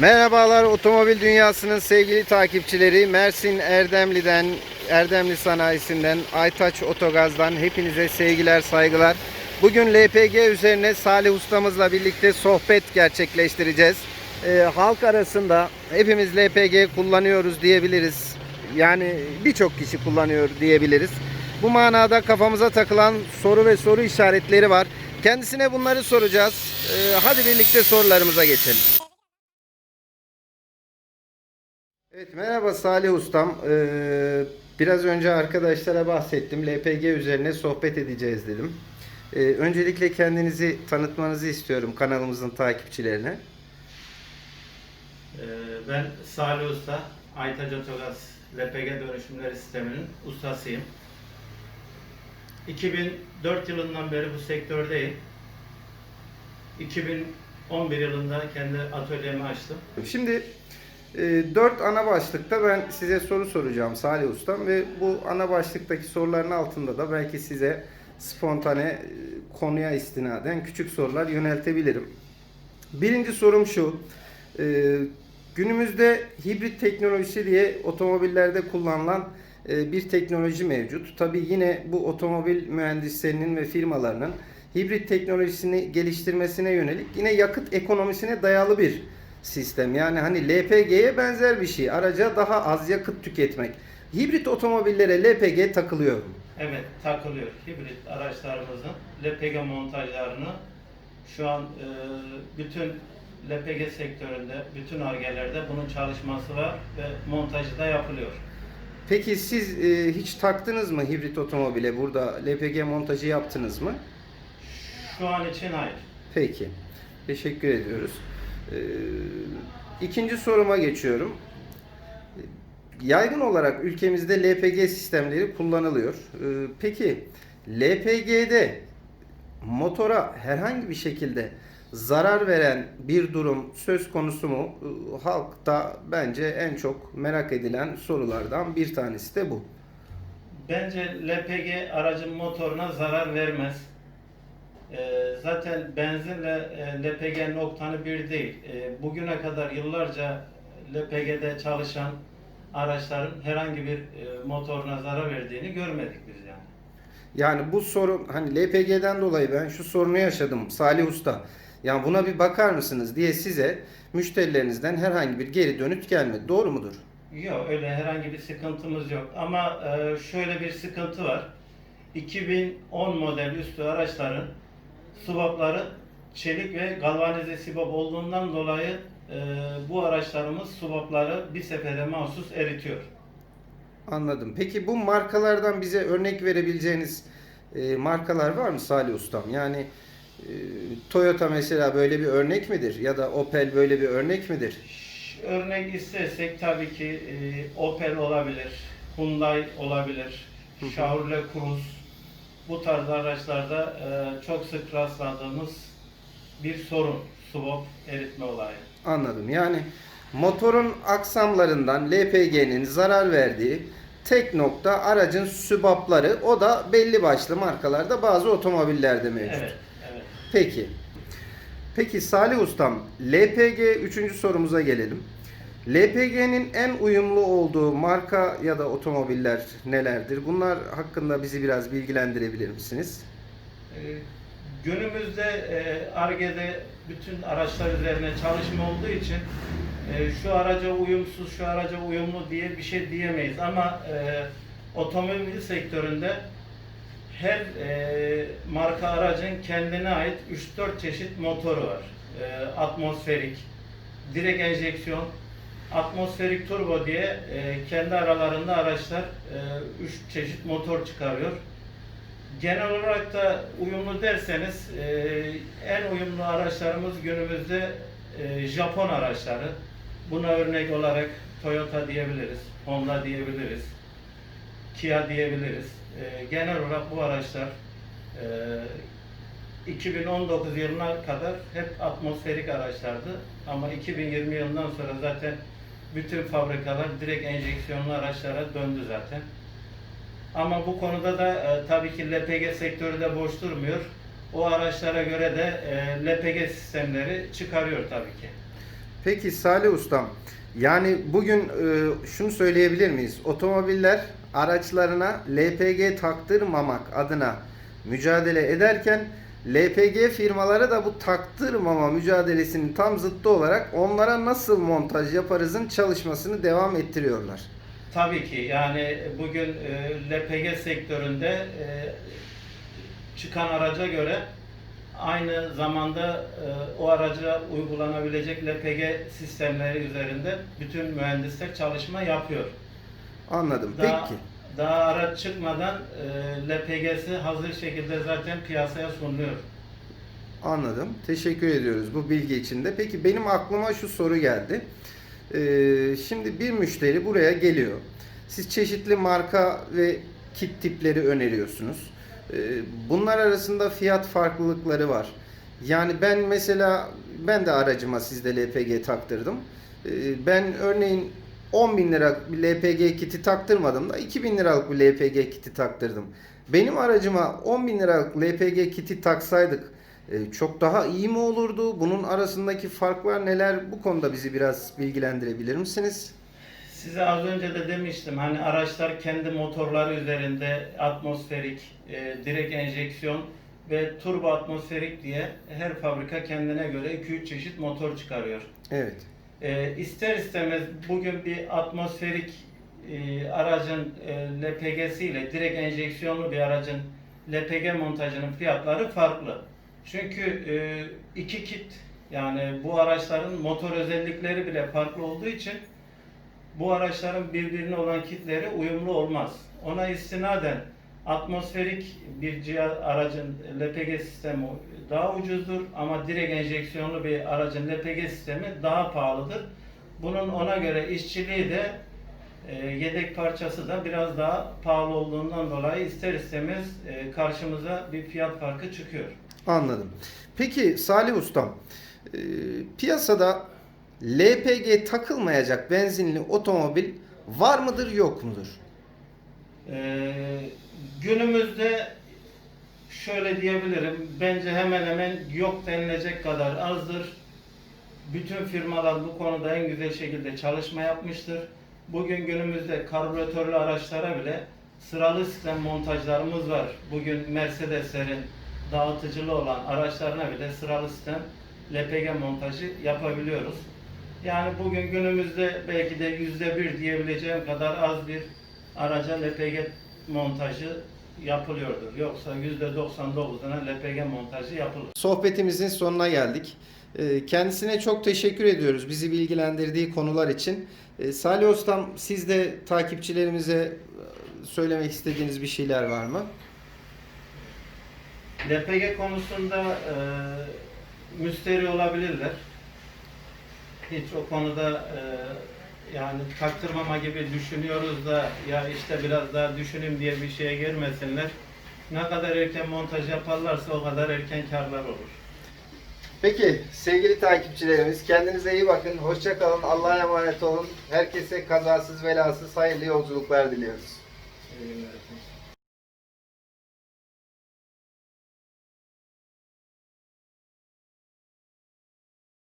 Merhabalar otomobil dünyasının sevgili takipçileri. Mersin Erdemli'den, Erdemli Sanayisi'nden, Aytaç Otogaz'dan hepinize sevgiler, saygılar. Bugün LPG üzerine Salih ustamızla birlikte sohbet gerçekleştireceğiz. Ee, halk arasında hepimiz LPG kullanıyoruz diyebiliriz. Yani birçok kişi kullanıyor diyebiliriz. Bu manada kafamıza takılan soru ve soru işaretleri var. Kendisine bunları soracağız. Ee, hadi birlikte sorularımıza geçelim. Evet merhaba Salih Ustam. Ee, biraz önce arkadaşlara bahsettim. LPG üzerine sohbet edeceğiz dedim. Ee, öncelikle kendinizi tanıtmanızı istiyorum kanalımızın takipçilerine. Ee, Ben Salih Usta, Aytaç Otogaz LPG dönüşümleri sisteminin ustasıyım. 2004 yılından beri bu sektördeyim. 2011 yılında kendi atölyemi açtım. Şimdi dört ana başlıkta ben size soru soracağım Salih Ustam ve bu ana başlıktaki soruların altında da belki size spontane e, konuya istinaden küçük sorular yöneltebilirim. Birinci sorum şu. e, günümüzde hibrit teknolojisi diye otomobillerde kullanılan e, bir teknoloji mevcut. Tabi yine bu otomobil mühendislerinin ve firmalarının hibrit teknolojisini geliştirmesine yönelik yine yakıt ekonomisine dayalı bir sistem. Yani hani LPG'ye benzer bir şey. Araca daha az yakıt tüketmek. Hibrit otomobillere LPG takılıyor mu? Evet, takılıyor. Hibrit araçlarımızın LPG montajlarını şu an e, bütün LPG sektöründe, bütün argelerde bunun çalışması var ve montajı da yapılıyor. Peki siz e, hiç taktınız mı hibrit otomobile? Burada LPG montajı yaptınız mı? Şu an için hayır. Peki. Teşekkür ediyoruz. Ee, ikinci soruma geçiyorum. Yaygın olarak ülkemizde LPG sistemleri kullanılıyor. Ee, peki LPG'de motora herhangi bir şekilde zarar veren bir durum söz konusu mu? Ee, Halkta bence en çok merak edilen sorulardan bir tanesi de bu. Bence LPG aracın motoruna zarar vermez. Ee, zaten benzinle e, LPG noktanı bir değil. Ee, bugüne kadar yıllarca LPG'de çalışan araçların herhangi bir e, motoruna zarar verdiğini görmedik biz yani. Yani bu sorun hani LPG'den dolayı ben şu sorunu yaşadım Salih Usta. Yani buna bir bakar mısınız diye size müşterilerinizden herhangi bir geri dönüt gelmedi. Doğru mudur? Yok öyle herhangi bir sıkıntımız yok. Ama e, şöyle bir sıkıntı var. 2010 model üstü araçların subapları çelik ve galvanize sibop olduğundan dolayı e, bu araçlarımız subapları bir sefere mahsus eritiyor. Anladım. Peki bu markalardan bize örnek verebileceğiniz e, markalar var mı Salih Ustam? Yani e, Toyota mesela böyle bir örnek midir? Ya da Opel böyle bir örnek midir? Örnek istersek tabii ki e, Opel olabilir, Hyundai olabilir. Chevrolet Cruze bu tarz araçlarda e, çok sık rastladığımız bir sorun subop eritme olayı. Anladım. Yani motorun aksamlarından LPG'nin zarar verdiği tek nokta aracın sübapları. O da belli başlı markalarda bazı otomobillerde mevcut. Evet, evet. Peki. Peki Salih Ustam, LPG 3. sorumuza gelelim. LPG'nin en uyumlu olduğu marka ya da otomobiller nelerdir? Bunlar hakkında bizi biraz bilgilendirebilir misiniz? E, Günümüzde Arge'de bütün araçlar üzerine çalışma olduğu için e, şu araca uyumsuz, şu araca uyumlu diye bir şey diyemeyiz. Ama e, otomobil sektöründe her e, marka aracın kendine ait 3-4 çeşit motoru var. Atmosferik, direkt enjeksiyon, atmosferik turbo diye e, kendi aralarında araçlar 3 çeşit motor çıkarıyor. Genel olarak da uyumlu derseniz e, en uyumlu araçlarımız günümüzde e, Japon araçları. Buna örnek olarak Toyota diyebiliriz, Honda diyebiliriz, Kia diyebiliriz. E, genel olarak bu araçlar e, 2019 yılına kadar hep atmosferik araçlardı. Ama 2020 yılından sonra zaten bütün fabrikalar direkt enjeksiyonlu araçlara döndü zaten. Ama bu konuda da e, tabii ki LPG sektörü de boş durmuyor. O araçlara göre de e, LPG sistemleri çıkarıyor tabii ki. Peki Salih Ustam, yani bugün e, şunu söyleyebilir miyiz? Otomobiller araçlarına LPG taktırmamak adına mücadele ederken LPG firmaları da bu taktırmama mücadelesinin tam zıttı olarak onlara nasıl montaj yaparızın çalışmasını devam ettiriyorlar. Tabii ki yani bugün e, LPG sektöründe e, çıkan araca göre aynı zamanda e, o araca uygulanabilecek LPG sistemleri üzerinde bütün mühendisler çalışma yapıyor. Anladım. Daha, Peki. Daha araç çıkmadan e, LPG'si hazır şekilde zaten piyasaya sunuluyor. Anladım. Teşekkür ediyoruz bu bilgi için de. Peki benim aklıma şu soru geldi. Ee, şimdi bir müşteri buraya geliyor. Siz çeşitli marka ve kit tipleri öneriyorsunuz. Ee, bunlar arasında fiyat farklılıkları var. Yani ben mesela ben de aracıma sizde LPG taktırdım. Ee, ben örneğin 10 bin lira bir LPG kiti taktırmadım da 2000 liralık bir LPG kiti taktırdım. Benim aracıma 10 bin liralık LPG kiti taksaydık e, çok daha iyi mi olurdu? Bunun arasındaki farklar neler? Bu konuda bizi biraz bilgilendirebilir misiniz? Size az önce de demiştim hani araçlar kendi motorları üzerinde atmosferik, e, direkt enjeksiyon ve turbo atmosferik diye her fabrika kendine göre 2-3 çeşit motor çıkarıyor. Evet. E, ister istemez bugün bir atmosferik e, aracın e, LPG'si ile direkt enjeksiyonlu bir aracın LPG montajının fiyatları farklı. Çünkü e, iki kit yani bu araçların motor özellikleri bile farklı olduğu için bu araçların birbirine olan kitleri uyumlu olmaz. Ona istinaden atmosferik bir cihaz, aracın LPG sistemi daha ucuzdur ama direkt enjeksiyonlu bir aracın LPG sistemi daha pahalıdır. Bunun ona göre işçiliği de e, yedek parçası da biraz daha pahalı olduğundan dolayı ister istemez e, karşımıza bir fiyat farkı çıkıyor. Anladım. Peki Salih Ustam, e, piyasada LPG takılmayacak benzinli otomobil var mıdır yok mudur? Ee, günümüzde şöyle diyebilirim. Bence hemen hemen yok denilecek kadar azdır. Bütün firmalar bu konuda en güzel şekilde çalışma yapmıştır. Bugün günümüzde karbüratörlü araçlara bile sıralı sistem montajlarımız var. Bugün Mercedeslerin dağıtıcılı olan araçlarına bile sıralı sistem LPG montajı yapabiliyoruz. Yani bugün günümüzde belki de yüzde bir diyebileceğim kadar az bir araca LPG montajı yapılıyordur. Yoksa yüzde 99'una LPG montajı yapılır. Sohbetimizin sonuna geldik. E, Kendisine çok teşekkür ediyoruz bizi bilgilendirdiği konular için. E, Salih Ustam siz de takipçilerimize e, söylemek istediğiniz bir şeyler var mı? LPG konusunda e, müsteri olabilirler. Hiç o konuda e, yani taktırmama gibi düşünüyoruz da ya işte biraz daha düşüneyim diye bir şeye girmesinler. Ne kadar erken montaj yaparlarsa o kadar erken karlar olur. Peki sevgili takipçilerimiz kendinize iyi bakın. Hoşça kalın. Allah'a emanet olun. Herkese kazasız belasız hayırlı yolculuklar diliyoruz. İyi günler.